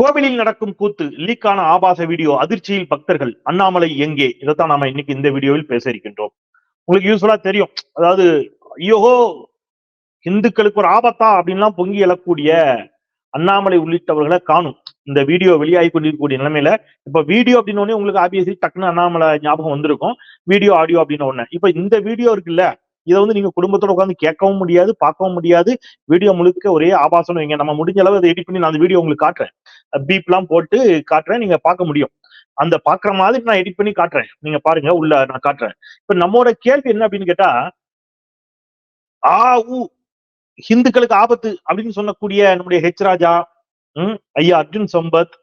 கோவிலில் நடக்கும் கூத்து லீக்கான ஆபாச வீடியோ அதிர்ச்சியில் பக்தர்கள் அண்ணாமலை எங்கே? இதைத்தான் நாம இன்னைக்கு இந்த வீடியோவில் பேச இருக்கின்றோம். உங்களுக்கு யூஸ்ஃபுல்லா தெரியும். அதாவது ஐயோ இந்துக்களுக்கு ஒரு ஆபத்தா? அப்படின்லாம் பொங்கி எழக்கூடிய அண்ணாமலை உள்ளிட்டவர்களை காணும். இந்த வீடியோ வெளியாகி கொண்டிருக்கக்கூடிய நிலைமையில இப்ப வீடியோ அப்படின்னு உடனே உங்களுக்கு ஆபியஸ்லி டக்குன்னு அண்ணாமலை ஞாபகம் வந்திருக்கும். வீடியோ ஆடியோ அப்படின்னு ஒண்ணு இப்ப இந்த வீடியோ இருக்குல்ல இதை வந்து நீங்க குடும்பத்தோட உட்காந்து கேட்கவும் முடியாது பார்க்கவும் முடியாது. வீடியோ முழுக்க ஒரே ஆபாசம் வைங்க. நம்ம முடிஞ்ச அளவு அதை எடிட் பண்ணி நான் அந்த வீடியோ உங்களுக்கு காட்டுறேன். பீப் எல்லாம் போட்டு காட்டுறேன். நீங்க பார்க்க முடியும். அந்த பாக்குற மாதிரி நான் எடிட் பண்ணி காட்டுறேன். நீங்க பாருங்க உள்ள நான் காட்டுறேன். இப்ப நம்மோட கேள்வி என்ன அப்படின்னு கேட்டா ஆ ஊ ஹிந்துக்களுக்கு ஆபத்து அப்படின்னு சொல்லக்கூடிய நம்முடைய ஹெச் ராஜா உம் ஐயா அர்ஜுன் சம்பத்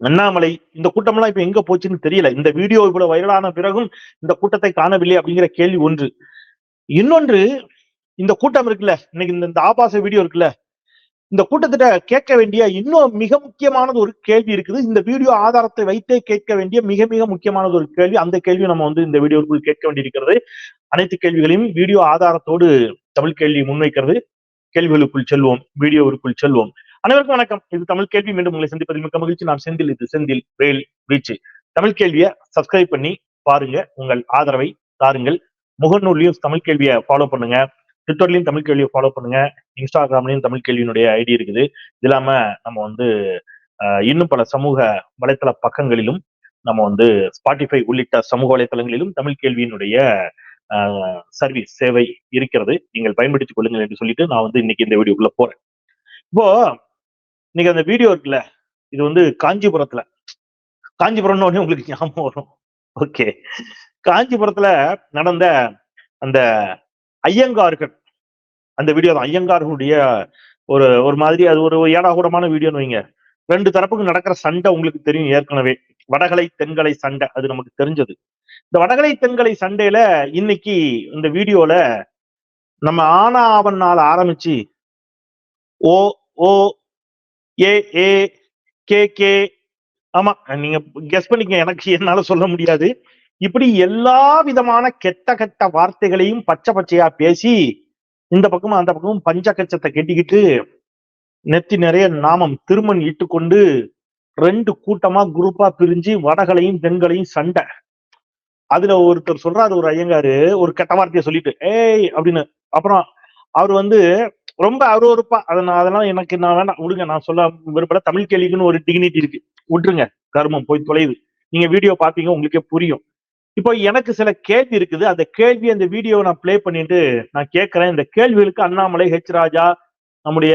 அண்ணாமலை இந்த கூட்டம்லாம் இப்ப எங்க போச்சுன்னு தெரியல. இந்த வீடியோ இவ்வளவு வைரலான பிறகும் இந்த கூட்டத்தை காணவில்லை அப்படிங்கிற கேள்வி ஒன்று. இன்னொன்று இந்த கூட்டம் இருக்குல்ல இன்னைக்கு இந்த இந்த ஆபாச வீடியோ இருக்குல்ல இந்த கூட்டத்திட்ட கேட்க வேண்டிய இன்னும் மிக முக்கியமானது ஒரு கேள்வி இருக்குது. இந்த வீடியோ ஆதாரத்தை வைத்தே கேட்க வேண்டிய மிக மிக முக்கியமானது ஒரு கேள்வி. அந்த கேள்வி நம்ம வந்து இந்த வீடியோக்குள் கேட்க வேண்டியிருக்கிறது. அனைத்து கேள்விகளையும் வீடியோ ஆதாரத்தோடு தமிழ் கேள்வி முன்வைக்கிறது. கேள்விகளுக்குள் செல்வோம் வீடியோவிற்குள் செல்வோம். அனைவருக்கும் வணக்கம். இது தமிழ் கேள்வி. மீண்டும் உங்களை சந்திப்பதில் மிக்க மகிழ்ச்சி. நான் செந்தில். இது செந்தில் வேல் வீச்சு. தமிழ் கேள்வியை சப்ஸ்கிரைப் பண்ணி பாருங்க. உங்கள் ஆதரவை தாருங்கள். முகநூல்லையும் தமிழ் கேள்வியை ஃபாலோ பண்ணுங்க. ட்விட்டர்லையும் தமிழ் கேள்வியை ஃபாலோ பண்ணுங்க. இன்ஸ்டாகிராம்லயும் தமிழ் கேள்வியினுடைய ஐடி இருக்குது. இது இல்லாம நம்ம வந்து இன்னும் பல சமூக வலைத்தள பக்கங்களிலும் நம்ம வந்து ஸ்பாட்டிஃபை உள்ளிட்ட சமூக வலைத்தளங்களிலும் தமிழ் கேள்வியினுடைய சர்வீஸ் சேவை இருக்கிறது. நீங்கள் பயன்படுத்திக் கொள்ளுங்கள் என்று சொல்லிட்டு நான் வந்து இன்னைக்கு இந்த வீடியோக்குள்ள போறேன். இப்போ இன்னைக்கு அந்த வீடியோ இருக்குல்ல இது வந்து காஞ்சிபுரத்துல. காஞ்சிபுரம்னு உடனே உங்களுக்கு ஞாபகம் வரும். ஓகே காஞ்சிபுரத்துல நடந்த அந்த ஐயங்கார்கள் அந்த வீடியோ தான். ஐயங்கார்களுடைய ஒரு ஒரு மாதிரி அது ஒரு ஏடாகூடமான வீடியோன்னு வைங்க. ரெண்டு தரப்புக்கு நடக்கிற சண்டை உங்களுக்கு தெரியும் ஏற்கனவே. வடகலை தென்கலை சண்டை அது நமக்கு தெரிஞ்சது. இந்த வடகலை தென்கலை சண்டையில இன்னைக்கு இந்த வீடியோல நம்ம ஆனா ஆவன்னால் ஆரம்பிச்சு ஓ ஓ ஏ ஏ கே கே ஆமா நீங்க கெஸ் பண்ணிக்க எனக்கு என்னால சொல்ல முடியாது. இப்படி எல்லா விதமான கெட்ட கெட்ட வார்த்தைகளையும் பச்சை பச்சையா பேசி இந்த பக்கமும் அந்த பக்கமும் பஞ்சகச்சத்தை கட்டிக்கிட்டு நெத்தி நிறைய நாமம் திருமண் இட்டுக்கொண்டு ரெண்டு கூட்டமா குரூப்பா பிரிஞ்சு வடகளையும் தென்களையும் சண்டை. அதுல ஒருத்தர் சொல்றாரு ஒரு ஐயங்காரு ஒரு கெட்ட வார்த்தையை சொல்லிட்டு ஏய் அப்படின்னு. அப்புறம் அவர் வந்து ரொம்ப அருவருப்பா. அதை நான் அதெல்லாம் எனக்கு நான் வேண்டாம் விடுங்க. நான் சொல்ல விரும்பல. தமிழ் கேள்விக்குன்னு ஒரு டிகினிட்டி இருக்கு. விட்டுருங்க. கர்மம் போய் தொலையுது. நீங்க வீடியோ பாப்பீங்க உங்களுக்கே புரியும். இப்போ எனக்கு சில கேள்வி இருக்குது. அந்த கேள்வி அந்த வீடியோவை நான் ப்ளே பண்ணிட்டு நான் கேட்கிறேன். இந்த கேள்விகளுக்கு அண்ணாமலை ஹெச் ராஜா நம்முடைய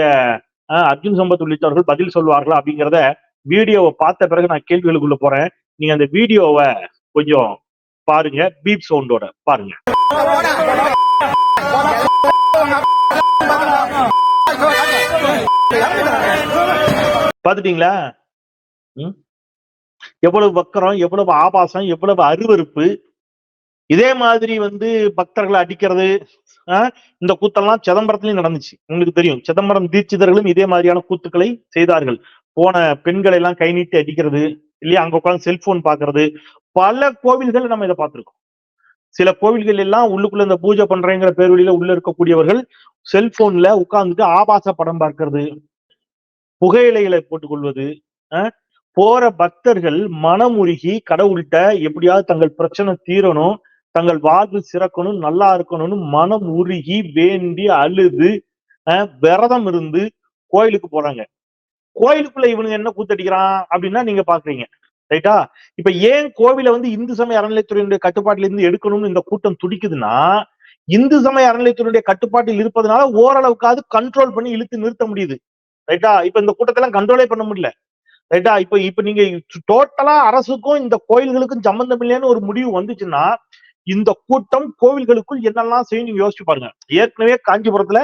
அர்ஜுன் சம்பத் உள்ளிட்டவர்கள் பதில் சொல்வார்களா அப்படிங்கிறத வீடியோவை பார்த்த பிறகு நான் கேள்விகளுக்குள்ள போறேன். நீங்க அந்த வீடியோவை கொஞ்சம் பாருங்க. பீப் சவுண்டோட பாருங்க. பாத்துட்டீங்களா? ம்? எவ்வளவு வக்கரம் எவ்வளவு ஆபாசம் எவ்வளவு அருவருப்பு. இதே மாதிரி வந்து பக்தர்களை அடிக்கிறது ஆஹ், இந்த கூத்தெல்லாம் சிதம்பரத்துலயும் நடந்துச்சு. உங்களுக்கு தெரியும். சிதம்பரம் தீட்சிதர்களும் இதே மாதிரியான கூத்துக்களை செய்தார்கள். போன பெண்களை எல்லாம் கை நீட்டி அடிக்கிறது இல்லையா? அங்க உட்கார்ந்து செல்போன் பாக்குறது பல கோவில்கள் நம்ம இதை பார்த்திருக்கோம். சில கோவில்கள் எல்லாம் உள்ளுக்குள்ள இந்த பூஜை பண்றேங்கிற பேர்வழியில உள்ள இருக்கக்கூடியவர்கள் செல்போன்ல உட்கார்ந்துட்டு ஆபாச படம் பார்க்கறது புகையிலைகளை போட்டுக்கொள்வது ஆஹ் போற பக்தர்கள் மனமுருகி கடவுள்கிட்ட எப்படியாவது தங்கள் பிரச்சனை தீரணும் தங்கள் வாழ்வு சிறக்கணும் நல்லா இருக்கணும்னு மனம் உருகி வேண்டி அழுது அஹ், விரதம் இருந்து கோயிலுக்கு போறாங்க. கோயிலுக்குள்ள இவனுங்க என்ன கூத்தடிக்கிறான் அப்படின்னா நீங்க பாக்குறீங்க ரைட்டா? இப்ப ஏன் கோவில வந்து இந்து சமய அறநிலைத்துறையினுடைய கட்டுப்பாட்டில இருந்து எடுக்கணும்னு இந்த கூட்டம் துடிக்குதுன்னா இந்து சமய அறநிலைத்துறையுடைய கட்டுப்பாட்டில் இருப்பதனால ஓரளவுக்காவது கண்ட்ரோல் பண்ணி இழுத்து நிறுத்த முடியுது ரைட்டா? இப்ப இந்த கூட்டத்தெல்லாம் கண்ட்ரோலே பண்ண முடியல. ரைட்டா? இப்ப இப்ப நீங்க டோட்டலா அரசுக்கும் இந்த கோயில்களுக்கும் சம்பந்தம் இல்லைன்னு ஒரு முடிவு வந்துச்சுன்னா இந்த கூட்டம் கோவில்களுக்குள் என்னெல்லாம் செய்யும் நீங்க யோசிச்சு பாருங்க. ஏற்கனவே காஞ்சிபுரத்துல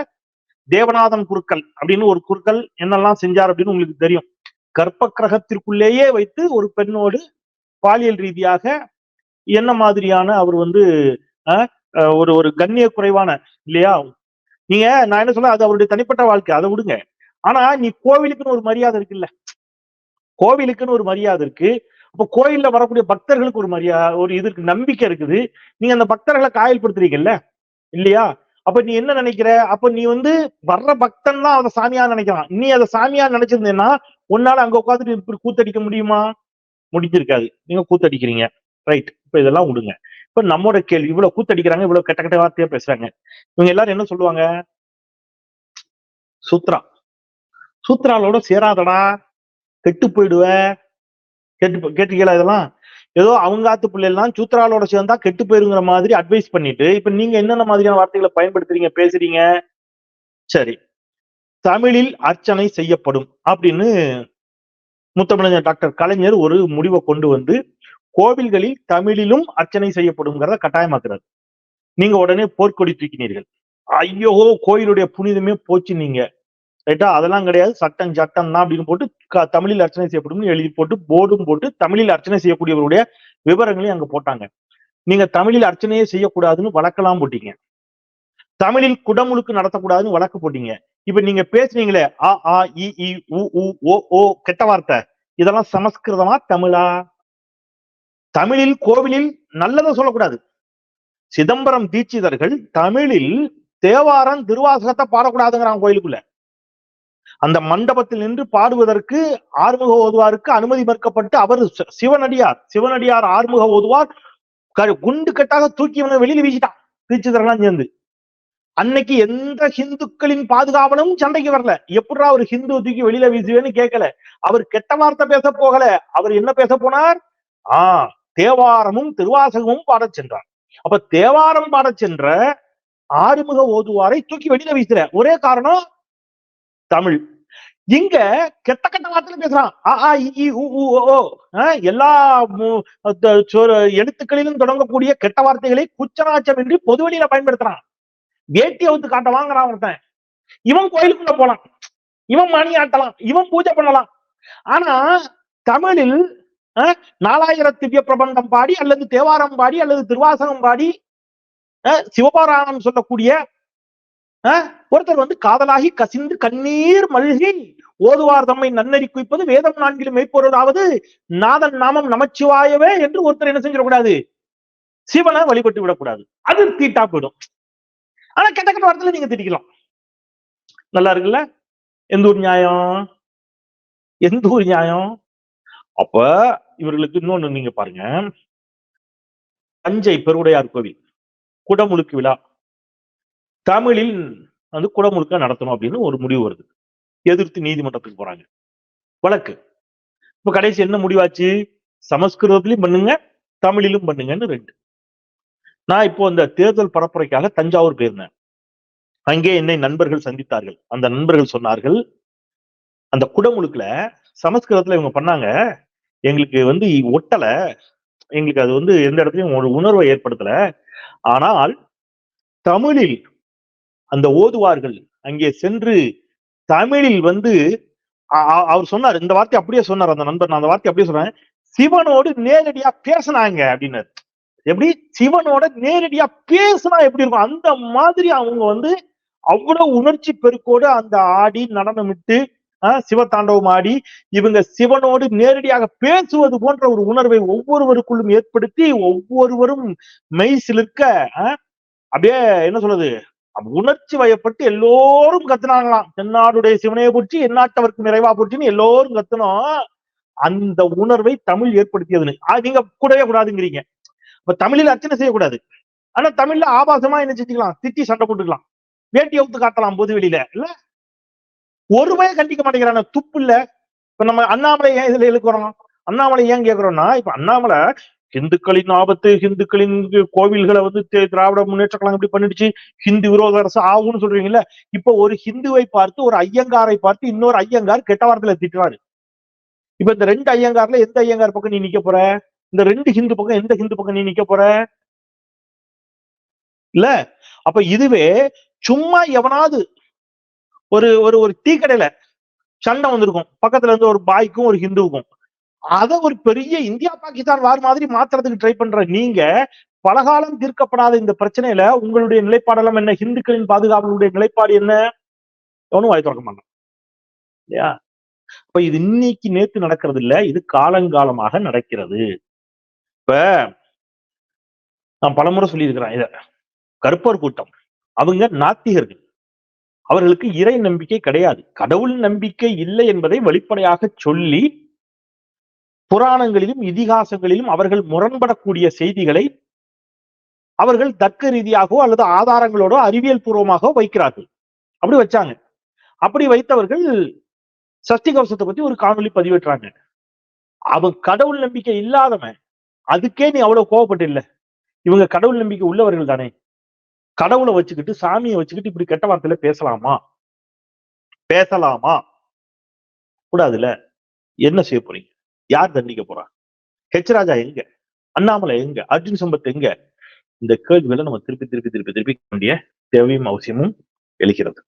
தேவநாதன் குருக்கள் அப்படின்னு ஒரு குருக்கள் என்னெல்லாம் செஞ்சார் அப்படின்னு உங்களுக்கு தெரியும். கர்ப்ப கிரகத்திற்குள்ளேயே வைத்து ஒரு பெண்ணோடு பாலியல் ரீதியாக என்ன மாதிரியான அவர் வந்து ஒரு ஒரு கண்ணிய குறைவான இல்லையா? நீங்க நான் என்ன சொல்ல அது அவருடைய தனிப்பட்ட வாழ்க்கை அதை விடுங்க. ஆனா நீ கோவிலுக்குன்னு ஒரு மரியாதை இருக்குல்ல. கோவிலுக்குன்னு ஒரு மரியாதை இருக்கு. அப்போ கோயில்ல வரக்கூடிய பக்தர்களுக்கு ஒரு மரியாதை ஒரு இது இருக்கு நம்பிக்கை இருக்குது. நீங்க அந்த பக்தர்களை காயல்படுத்துறீங்கல்ல? இல்லையா? அப்ப நீ என்ன நினைக்கிற? அப்ப நீ வந்து வர்ற பக்தன் தான் அதை சாமியா நினைக்கிறான். நீ அதை சாமியா நினைச்சிருந்தேன்னா உன்னால அங்க உட்காந்துட்டு இப்படி கூத்தடிக்க முடியுமா? முடிஞ்சிருக்காது. நீங்க கூத்தடிக்கிறீங்க. ரைட். இப்ப இதெல்லாம் விடுங்க. இப்ப நம்மோட கேள்வி இவ்வளவு கூத்தடிக்கிறாங்க இவ்வளவு கெட்ட கெட்ட வார்த்தையா பேசுறாங்க. இவங்க எல்லாரும் என்ன சொல்லுவாங்க? சூத்ரா. சூத்ராலோட சேராதடா. கெட்டு போயிடுவேன். கேட்டு கேட்டீங்களா இதெல்லாம்? ஏதோ அவங்க ஆத்து பிள்ளைலாம் சூத்ராலோட சேர்ந்தா கெட்டு போயிருங்கிற மாதிரி அட்வைஸ் பண்ணிட்டு இப்ப நீங்க என்னென்ன மாதிரியான வார்த்தைகளை பயன்படுத்துறீங்க பேசுறீங்க? சரி. தமிழில் அர்ச்சனை செய்யப்படும் அப்படின்னு முத்தமிழஞ்சர் டாக்டர் கலைஞர் ஒரு முடிவை கொண்டு வந்து கோவில்களில் தமிழிலும் அர்ச்சனை செய்யப்படும்ங்கிறத கட்டாயமாக்குறாரு. நீங்க உடனே போர்க்கொடி தூக்கினீர்கள். ஐயோ கோயிலுடைய புனிதமே போச்சு நீங்க. ரைட்டா? அதெல்லாம் கிடையாது. சட்டம் சட்டம் தான் அப்படின்னு போட்டு க- தமிழில் அர்ச்சனை செய்யப்படும் எழுதி போட்டு போர்டும் போட்டு தமிழில் அர்ச்சனை செய்யக்கூடியவருடைய விவரங்களையும் அங்க போட்டாங்க. நீங்க தமிழில் அர்ச்சனையே செய்யக்கூடாதுன்னு வழக்கெல்லாம் போட்டீங்க. தமிழில் குடமுழுக்கு நடத்தக்கூடாதுன்னு வழக்கு போட்டீங்க. இப்ப நீங்க பேசுனீங்களே ஆ ஆ இ இ உ உ ஓ ஓ கெட்ட வார்த்தை. இதெல்லாம் சமஸ்கிருதமா? தமிழா? தமிழில் கோவிலில் நல்லதை சொல்லக்கூடாது. சிதம்பரம் தீட்சிதர்கள் தமிழில் தேவாரம் திருவாசகத்தை பாடக்கூடாதுங்கிறான் கோயிலுக்குள்ள. அந்த மண்டபத்தில் நின்று பாடுவதற்கு ஆறுமுக ஓதுவாருக்கு அனுமதி மறுக்கப்பட்டு அவர் சி- சிவனடியார் சிவனடியார் ஆறுமுக ஓதுவார். க- குண்டு கட்டாக தூக்கி வெளியில் வெளியில வீசிட்டான். திருச்சிதரெல்லாம் சேர்ந்து. அன்னைக்கு எந்த ஹிந்துக்களின் பாதுகாவலும் சண்டைக்கு வரல. எப்படா ஒரு ஹிந்து தூக்கி வெளியில வீசுவேன்னு கேட்கல அவர் கெட்ட வார்த்தை பேச போகல. அவர் என்ன பேச போனார்? ஆ தேவாரமும் திருவாசகமும் பாடச் சென்றார். அப்ப தேவாரம் பாடச் சென்ற ஆறுமுக ஓதுவாரை தூக்கி வெளியில வீசுற. ஒரே காரணம் தமிழ். இங்க கெட்ட கெட்ட வார்த்தையில பேசுறான். இ, உ, உ, ஓ, ஆ, எல்லா சொ- எழுத்துக்களிலும் தொடங்கக்கூடிய கெட்ட வார்த்தைகளை குச்சராச்சமின்றி பொதுவெளியில பயன்படுத்துறான். வேட்டி அவுத்து காட்ட வாங்குறான் ஒருத்தன். இவன் கோயிலுக்குள்ள போலாம். இவன் மணி ஆட்டலாம். இவன் பூஜை பண்ணலாம். ஆனா தமிழில் நாலாயிர நாலாயிரம் திவ்ய பிரபந்தம் பாடி அல்லது தேவாரம் பாடி அல்லது திருவாசகம் பாடி அஹ், சிவபாராயணம் சொல்லக்கூடிய ஒருத்தர் வந்து காதலாகி கசிந்து கண்ணீர் மல்கி ஓதுவார் தம்மை நன்னறி குவிப்பது வேதம் நான்கிலும் மெய்ப்பொருளாவது. நாதன் நாமம் நமச்சிவாயவே என்று ஒருத்தர் என்ன செஞ்சிடக்கூடாது? சிவனை வழிபட்டு விடக்கூடாது. அது தீட்டா போயிடும். ஆனா கெட்ட கெட்ட வார்த்தையில நீங்க திட்டிக்கலாம். நல்லா இருக்குல்ல? எந்த ஊர் நியாயம்? எந்த ஊர் நியாயம்? அப்ப இவர்களுக்கு இன்னொன்னு நீங்க பாருங்க. தஞ்சை பெருவுடையார் கோவில் குடமுழுக்கு விழா. தமிழில் வந்து குடமுழுக்க நடத்தணும் அப்படின்னு ஒரு முடிவு வருது. எதிர்த்து நீதிமன்றத்துக்கு போறாங்க. வழக்கு. இப்ப கடைசி என்ன முடிவாச்சு? சமஸ்கிருதத்திலையும் பண்ணுங்க தமிழிலும் பண்ணுங்கன்னு ரெண்டு. நான் இப்போ அந்த தேர்தல் பரப்புரைக்காக தஞ்சாவூர் போயிருந்தேன். அங்கே என்னை நண்பர்கள் சந்தித்தார்கள். அந்த நண்பர்கள் சொன்னார்கள் அந்த குடமுழுக்குல சமஸ்கிருதத்துல இவங்க பண்ணாங்க எங்களுக்கு வந்து ஒட்டல எங்களுக்கு அது வந்து எந்த இடத்துலயும் ஒரு உணர்வை ஏற்படுத்தல. ஆனால் தமிழில் அந்த ஓதுவார்கள் அங்கே சென்று தமிழில் வந்து அவர் சொன்னார் இந்த வார்த்தை அப்படியே சொன்னார் அந்த நண்பர் நான் அந்த வார்த்தை அப்படியே சொன்னேன் சிவனோடு நேரடியா பேசினாங்க அப்படின்னாரு. எப்படி? சிவனோட நேரடியா பேசினா எப்படி இருக்கும்? அந்த மாதிரி அவங்க வந்து அவ்வளவு உணர்ச்சி பெருக்கோடு அந்த ஆடி நடனமிட்டு ஆஹ் சிவதாண்டவம் ஆடி இவங்க சிவனோடு நேரடியாக பேசுவது போன்ற ஒரு உணர்வை ஒவ்வொருவருக்குள்ளும் ஏற்படுத்தி ஒவ்வொருவரும் மெய் சிலிர்க்க அப்படியே என்ன சொல்றது? உணர்ச்சி வயப்பட்டு எல்லோரும் கத்துனாங்களாம். தென்னாடுடைய சிவனையை போற்றி எந்நாட்டவர்க்கு நிறைவா போற்றின்னு எல்லோரும் கத்துனோம். அந்த உணர்வை தமிழ் ஏற்படுத்தியதுன்னு. நீங்க கூடவே கூடாதுங்கிறீங்க. இப்ப தமிழில் அர்ச்சனை செய்யக்கூடாது. ஆனா தமிழ்ல ஆபாசமா என்ன செஞ்சுக்கலாம்? திட்டி சண்டை போட்டுக்கலாம். வேட்டி அவுத்து காட்டலாம் பொது வெளியில. இல்ல? ஒரு கண்டிக்க மாட்டேங்கிறான. துப்பு இல்ல. இப்ப நம்ம அண்ணாமலை ஏன் இதுல இழுக்கிறோம்? அண்ணாமலை ஏன் கேக்குறோம்னா இப்ப அண்ணாமலை ஹிந்துக்களின் ஆபத்து ஹிந்துக்களின் கோவில்களை வந்து திராவிட முன்னேற்ற கழகம் இப்படி பண்ணிடுச்சு ஹிந்து விரோத அரசு ஆகும்னு சொல்றீங்கல்ல இப்ப ஒரு ஹிந்துவை பார்த்து ஒரு ஐயங்காரை பார்த்து இன்னொரு ஐயங்கார் கெட்ட வார்த்தையில திட்டுறாரு. இப்ப இந்த ரெண்டு ஐயங்கார்ல எந்த ஐயங்கார் பக்கம் நீ நிக்க போற? இந்த ரெண்டு ஹிந்து பக்கம் எந்த ஹிந்து பக்கம் நீ நிக்க போற? இல்ல? அப்ப இதுவே சும்மா எவனாவது ஒரு ஒரு ஒரு டீ கடையில சண்டை வந்திருக்கும். பக்கத்துல இருந்து ஒரு பாய்க்கும் ஒரு ஹிந்துவுக்கும். அத ஒரு பெரிய இந்தியா பாகிஸ்தான் வார் மாதிரி மாத்துறதுக்கு ட்ரை பண்ற நீங்க பலகாலம் தீர்க்கப்படாத இந்த பிரச்சனையில உங்களுடைய நிலைப்பாடெல்லாம் என்ன? ஹிந்துக்களின் பாதுகாப்புடைய நிலைப்பாடு என்ன? எவனும் வாய் திறக்க மாட்டான் இல்லையா? இப்ப இது இன்னைக்கு நேத்து நடக்கிறது இல்ல இது காலங்காலமாக நடக்கிறது. இப்ப நான் பலமுறை சொல்லியிருக்கிறேன் இத. கருப்பர் கூட்டம். அவங்க நாத்திகர்கள். அவர்களுக்கு இறை நம்பிக்கை கிடையாது. கடவுள் நம்பிக்கை இல்லை என்பதை வெளிப்படையாக சொல்லி புராணங்களிலும் இதிகாசங்களிலும் அவர்கள் முரண்படக்கூடிய செய்திகளை அவர்கள் தர்க்க ரீதியாகவோ அல்லது ஆதாரங்களோடோ அறிவியல் பூர்வமாகவோ வைக்கிறார்கள். அப்படி வச்சாங்க. அப்படி வைத்தவர்கள் சஷ்டி கவசத்தை பத்தி ஒரு காணொலி பதிவேற்றாங்க. அவன் கடவுள் நம்பிக்கை இல்லாதவன் அதுக்கே நீ அவ்வளவு கோவப்பட்டு இல்ல இவங்க கடவுள் நம்பிக்கை உள்ளவர்கள் தானே. கடவுளை வச்சுக்கிட்டு சாமியை வச்சுக்கிட்டு இப்படி கெட்ட வார்த்தையில பேசலாமா? பேசலாமா? கூடாதுல என்ன செய்ய போறீங்க? யார் தண்டிக்க போறா? ஹெச் ராஜா எங்க? அண்ணாமலை எங்க? அர்ஜுன் சம்பத் எங்க? இந்த கேள்விகளை நம்ம திருப்பி திருப்பி திருப்பி திருப்பி வேண்டிய தேவையும் அவசியமும் எழுகிறது.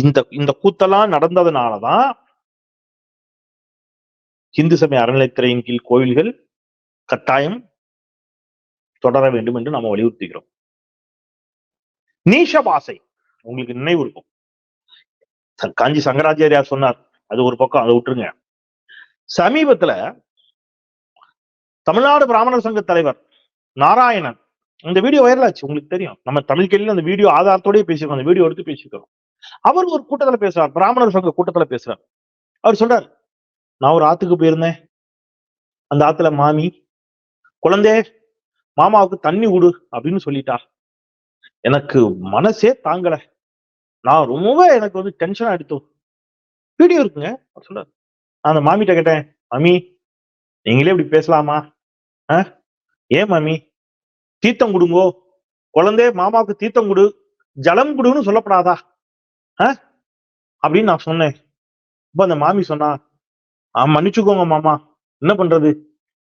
இந்த இந்த கூத்தெல்லாம் நடந்ததுனாலதான் இந்து சமய அறநிலைத்துறையின் கீழ் கோவில்கள் கட்டாயம் தொடர வேண்டும் என்று நாம வலியுறுத்துகிறோம். நீஷ பாசை உங்களுக்கு நினைவு இருக்கும். காஞ்சி சங்கராச்சாரியார் சொன்னார் அது ஒரு பக்கம் அதை விட்டுருங்க. சமீபத்துல தமிழ்நாடு பிராமணர் சங்க தலைவர் நாராயணன் இந்த வீடியோ வைரல் ஆச்சு உங்களுக்கு தெரியும். நம்ம தமிழ் கேள்வியில் அந்த வீடியோ ஆதாரத்தோடய பேசியிருக்கோம் அந்த வீடியோ எடுத்து பேசியிருக்கிறோம். அவர் ஒரு கூட்டத்துல பேசுறார் பிராமணர் சங்க கூட்டத்துல பேசுறார். அவர் சொல்றார் நான் ஒரு ஆத்துக்கு போயிருந்தேன். அந்த ஆத்துல மாமி குழந்தை மாமாவுக்கு தண்ணி விடு அப்படின்னு சொல்லிட்டா. எனக்கு மனசே தாங்கல. நான் ரொம்ப எனக்கு வந்து டென்ஷன் ஆயிடுத்தோம் வீடியோ இருக்குங்க அவர் சொல்றாரு. அந்த மாமிட்ட கேட்டேன் மாமி நீங்களே இப்படி பேசலாமா? ஆ? ஏன் மாமி தீர்த்தம் கொடுங்கோ. குழந்தை மாமாவுக்கு தீர்த்தம் கொடு. ஜலம் கொடுன்னு சொல்லப்படாதா? ஆ? அப்படின்னு நான் சொன்னேன். இப்போ அந்த மாமி சொன்னா ஆ மன்னிச்சுக்கோங்க மாமா. என்ன பண்றது?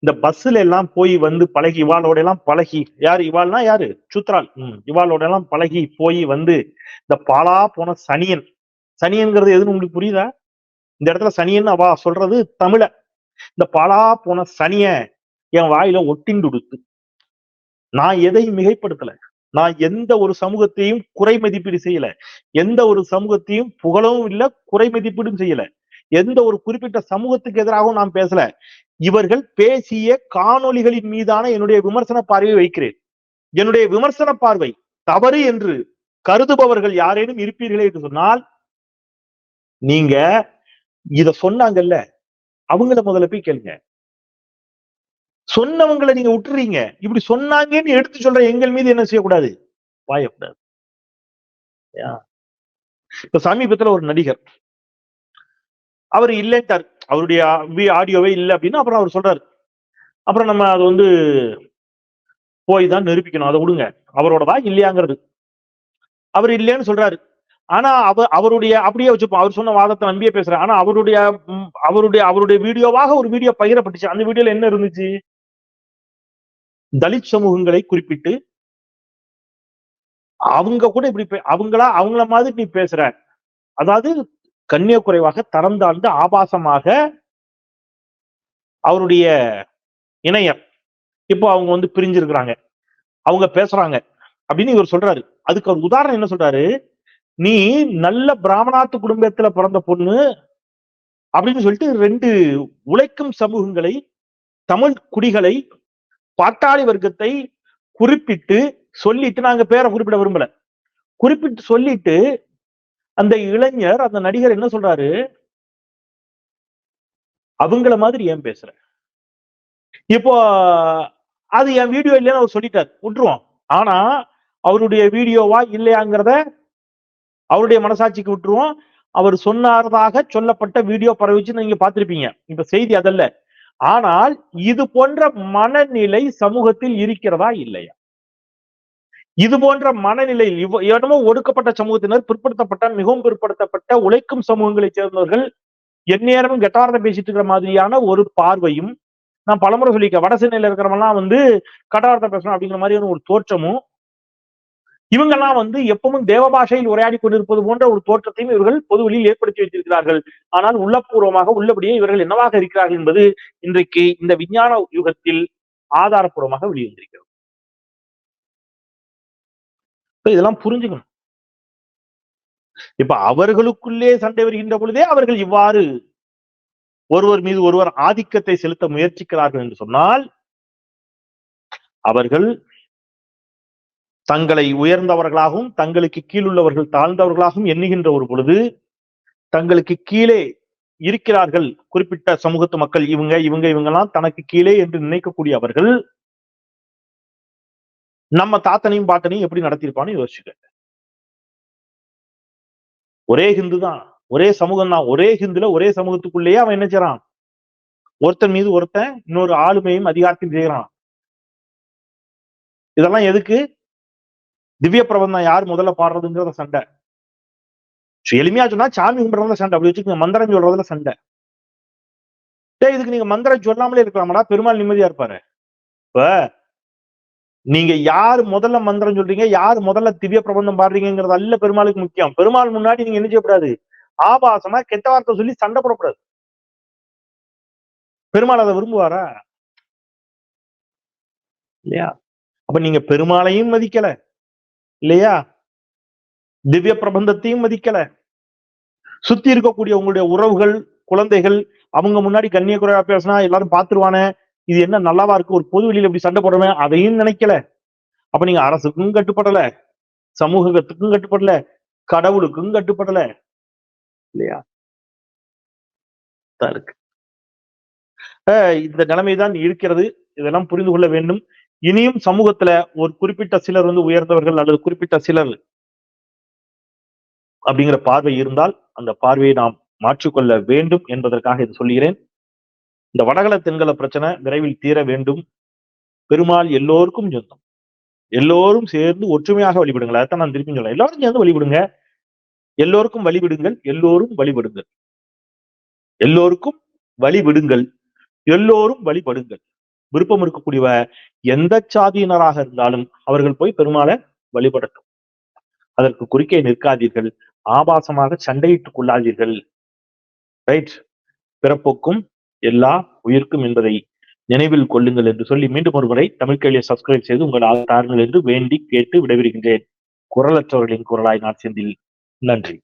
இந்த பஸ்ல எல்லாம் போய் வந்து பழகி இவாளோட எல்லாம் பழகி. யாரு? இவாள்னா யாரு? சுத்ரால் ம் இவாளோட எல்லாம் பழகி போய் வந்து இந்த பாலா போன சனியன். சனியன்கிறது எதுன்னு உங்களுக்கு புரியுதா? இந்த இடத்துல சனியன்னு அவா சொல்றது தமிழ. இந்த பாலா போன சனிய என் வாயில ஒட்டிண்டுடுத்து நான் எதையும் மிகைப்படுத்தல. நான் எந்த ஒரு சமூகத்தையும் குறை மதிப்பீடு செய்யல. எந்த ஒரு சமூகத்தையும் புகழவும் இல்ல குறை மதிப்பீடும் செய்யல. எந்த ஒரு குறிப்பிட்ட சமூகத்துக்கு எதிராகவும் நான் பேசல. இவர்கள் பேசிய காணொளிகளின் மீதான என்னுடைய விமர்சன பார்வையை வைக்கிறேன். என்னுடைய விமர்சன பார்வை தவறு என்று கருதுபவர்கள் யாரேனும் இருப்பீர்களே என்று சொன்னால் நீங்க இத சொன்னாங்கல்ல அவங்கள முதல்ல போய் கேளுங்க. சொன்னவங்களை நீங்க விட்டுறீங்க இப்படி சொன்னாங்கன்னு எடுத்து சொல்ற எங்கள் மீது என்ன செய்யக்கூடாது? வாயக்கூடாது இப்ப சமீபத்துல ஒரு நடிகர் அவர் இல்லைன்ட்டார். அவருடைய ஆடியோவே இல்லை அப்படின்னு அப்புறம் அவர் சொல்றாரு. அப்புறம் நம்ம அதை வந்து போய் தான் நிரூபிக்கணும். அதை விடுங்க அவரோடதா இல்லையாங்கிறது. அவர் இல்லைன்னு சொல்றாரு. ஆனா அவர் அவருடைய அப்படியே வச்சுப்போம். அவர் சொன்ன வாதத்தை நம்பியே பேசுறேன். ஆனா அவருடைய அவருடைய அவருடைய வீடியோவாக ஒரு வீடியோ பகிரப்பட்டுச்சு. அந்த வீடியோல என்ன இருந்துச்சு? தலித் சமூகங்களை குறிப்பிட்டு அவங்க கூட இப்படி பே- அவங்களா அவங்கள மாதிரி நீ பேசுற. அதாவது கண்ணிய குறைவாக தரம் தாழ்ந்து ஆபாசமாக அவருடைய இணையர் இப்போ அவங்க வந்து பிரிஞ்சிருக்கிறாங்க. அவங்க பேசுறாங்க. அப்படின்னு இவர் சொல்றாரு. அதுக்கு ஒரு உதாரணம் என்ன சொல்றாரு? நீ நல்ல பிராமணாத்து குடும்பத்துல பிறந்த பொண்ணு அப்படின்னு சொல்லிட்டு ரெண்டு உழைக்கும் சமூகங்களை தமிழ் குடிகளை பாட்டாளி வர்க்கத்தை குறிப்பிட்டு சொல்லிட்டு நாங்க பேரை குறிப்பிட விரும்பல. குறிப்பிட்டு சொல்லிட்டு அந்த இளைஞர் அந்த நடிகர் என்ன சொல்றாரு? அவங்கள மாதிரி ஏன் பேசுற? இப்போ அது என் வீடியோ இல்லைன்னு அவர் சொல்லிட்டார். விட்டுருவோம். ஆனா அவருடைய வீடியோவா இல்லையாங்கிறத அவருடைய மனசாட்சிக்கு விட்டுருவோம். அவர் சொன்னாரதாக சொல்லப்பட்ட வீடியோ பரவிச்சு நீங்க பார்த்திருப்பீங்க. இப்ப செய்தி அதல்ல. ஆனால் இது போன்ற மனநிலை சமூகத்தில் இருக்கிறதா இல்லையா? இது போன்ற மனநிலை இவ- ஒடுக்கப்பட்ட சமூகத்தினர் பிற்படுத்தப்பட்ட மிகவும் பிற்படுத்தப்பட்ட உழைக்கும் சமூகங்களைச் சேர்ந்தவர்கள் எந்நேரமும் கெட்டாரத்தை பேசிட்டு இருக்கிற மாதிரியான ஒரு பார்வையும் நான் பலமுறை சொல்லிக்க வட இருக்கிறவங்க இருக்கிறவங்கலாம் வந்து கட்டாரத்தை பேசணும் அப்படிங்கிற மாதிரியான ஒரு தோற்றமும் இவங்கெல்லாம் வந்து எப்பவும் தேவ பாஷையில் உரையாடி கொண்டிருப்பது போன்ற ஒரு தோற்றத்தையும் இவர்கள் பொதுவெளியில் ஏற்படுத்தி வைத்திருக்கிறார்கள். ஆனால் உள்ளபூர்வமாக உள்ளபடியே இவர்கள் என்னவாக இருக்கிறார்கள் என்பது இன்றைக்கு இந்த விஞ்ஞான யுகத்தில் ஆதாரப்பூர்வமாக வெளிவந்திருக்கிறது. இதெல்லாம் புரிஞ்சுக்கணும். இப்ப அவர்களுக்குள்ளே சண்டை வருகின்ற பொழுதே அவர்கள் இவ்வாறு ஒருவர் மீது ஒருவர் ஆதிக்கத்தை செலுத்த முயற்சிக்கிறார்கள் என்று சொன்னால் அவர்கள் தங்களை உயர்ந்தவர்களாகவும் தங்களுக்கு கீழுள்ளவர்கள் தாழ்ந்தவர்களாகவும் எண்ணுகின்ற ஒரு பொழுது தங்களுக்கு கீழே இருக்கிறார்கள் குறிப்பிட்ட சமூகத்து மக்கள் இவங்க இவங்க இவங்கெல்லாம் தனக்கு கீழே என்று நினைக்கக்கூடிய அவர்கள் நம்ம தாத்தனையும் பாட்டனையும் எப்படி நடத்திருப்பான்னு யோசிச்சுக்க ஒரே ஹிந்து தான் ஒரே சமூகம் தான் ஒரே ஹிந்துல ஒரே சமூகத்துக்குள்ளேயே அவன் என்ன செய்யறான் ஒருத்தன் மீது ஒருத்தன் இன்னொரு ஆளுமையும் அதிகாரத்தையும் செய்யறான் இதெல்லாம் எதுக்கு? திவ்ய பிரபந்தம் யார் முதல்ல பாடுறதுங்கிறத சண்டை. எளிமையா சொன்னா சாமி கும்பிடுறதுல சண்டை. அப்படி வச்சுக்கோங்க மந்திரம் சொல்றதுல சண்டை. டேய் இதுக்கு நீங்க மந்திரம் சொல்லாமலே இருக்கலாமடா? பெருமாள் நிம்மதியா இருப்பாரு. இப்ப நீங்க யார் முதல்ல மந்திரம் சொல்றீங்க யார் முதல்ல திவ்ய பிரபந்தம் பாடுறீங்கிறது அல்ல பெருமாளுக்கு முக்கியம். பெருமாள் முன்னாடி நீங்க என்ன செய்யக்கூடாது? ஆபாசமா கெட்ட வார்த்தை சொல்லி சண்டை போடக்கூடாது. பெருமாள் அதை விரும்புவாரா? இல்லையா? அப்ப நீங்க பெருமாளையும் மதிக்கல. இல்லையா? திவ்ய பிரபந்தத்தையும் மதிக்கல. சுத்தி இருக்கக்கூடிய உங்களுடைய உறவுகள் குழந்தைகள் அவங்க முன்னாடி கண்ணிய குறைவா பேசினா எல்லாரும் பாத்துருவானே இது என்ன நல்லாவா இருக்கு? ஒரு பொது வெளியில இப்படி சண்டை போடுறமே அதையும் நினைக்கல. அப்ப நீங்க அரசுக்கும் கட்டுப்படல சமூகத்துக்கும் கட்டுப்படல கடவுளுக்கும் கட்டுப்படல. இல்லையா? இருக்கு. இந்த நிலைமைதான் இருக்கிறது. இதெல்லாம் புரிந்து கொள்ள வேண்டும். இனியும் சமூகத்துல ஒரு குறிப்பிட்ட சிலர் வந்து உயர்ந்தவர்கள் அல்லது குறிப்பிட்ட சிலர் அப்படிங்கிற பார்வை இருந்தால் அந்த பார்வையை நாம் மாற்றிக்கொள்ள வேண்டும் என்பதற்காக இது சொல்லுகிறேன். இந்த வடகல தென்கல பிரச்சனை விரைவில் தீர வேண்டும். பெருமாள் எல்லோருக்கும் சொந்தம். எல்லோரும் சேர்ந்து ஒற்றுமையாக வழிபடுங்கள். அதைத்தான் நான் திருப்பி சொல்றேன். எல்லாரும் சேர்ந்து வழிபடுங்க. எல்லோருக்கும் வழிவிடுங்கள். எல்லோரும் வழிபடுங்கள். எல்லோருக்கும் வழிவிடுங்கள். எல்லோரும் வழிபடுங்கள். விருப்பம் இருக்கக்கூடியவ எந்த சாதியினராக இருந்தாலும் அவர்கள் போய் பெருமாளை வழிபடட்டும். அதற்கு குறுக்கே நிற்காதீர்கள். ஆபாசமாக சண்டையிட்டுக் கொள்ளாதீர்கள். ரைட் பிறப்புக்கும் எல்லா உயிர்க்கும் என்பதை நினைவில் கொள்ளுங்கள் என்று சொல்லி மீண்டும் ஒரு முறை தமிழ் கேள்வியை சப்ஸ்கிரைப் செய்து உங்கள் ஆதாரங்கள் என்று வேண்டி கேட்டு விடைபெறுகின்றேன். குரலற்றவர்களின் குரலாய் நான் செந்தில். நன்றி.